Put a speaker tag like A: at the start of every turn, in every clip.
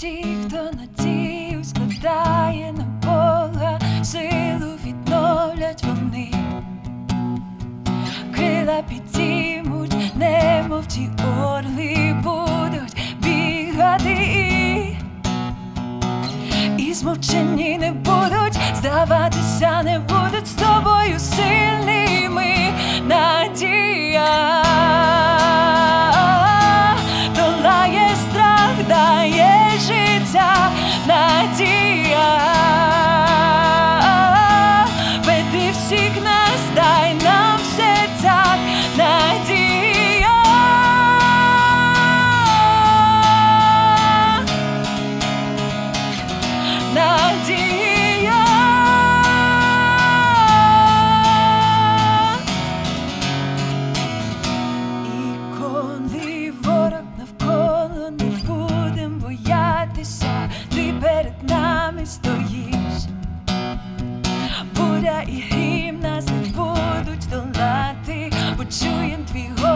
A: Ті, хто надію складає на Бога, силу відновлять вони, крила підтімуть, немов ті орли будуть бігати, і змовчені не будуть здаватися не. czuję twój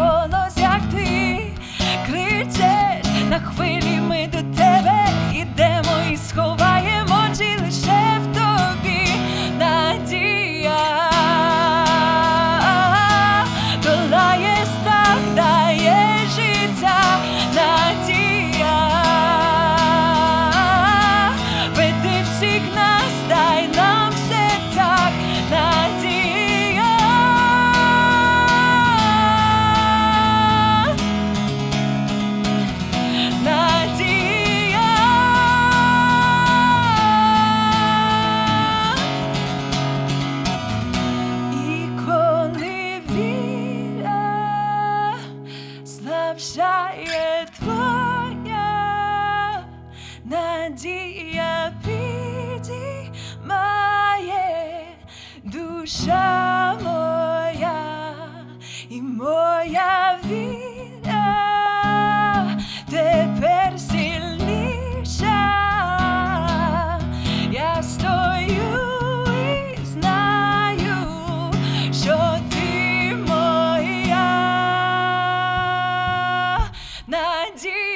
A: moje, twoja nadzieja widzi dusza moja i moja wina. do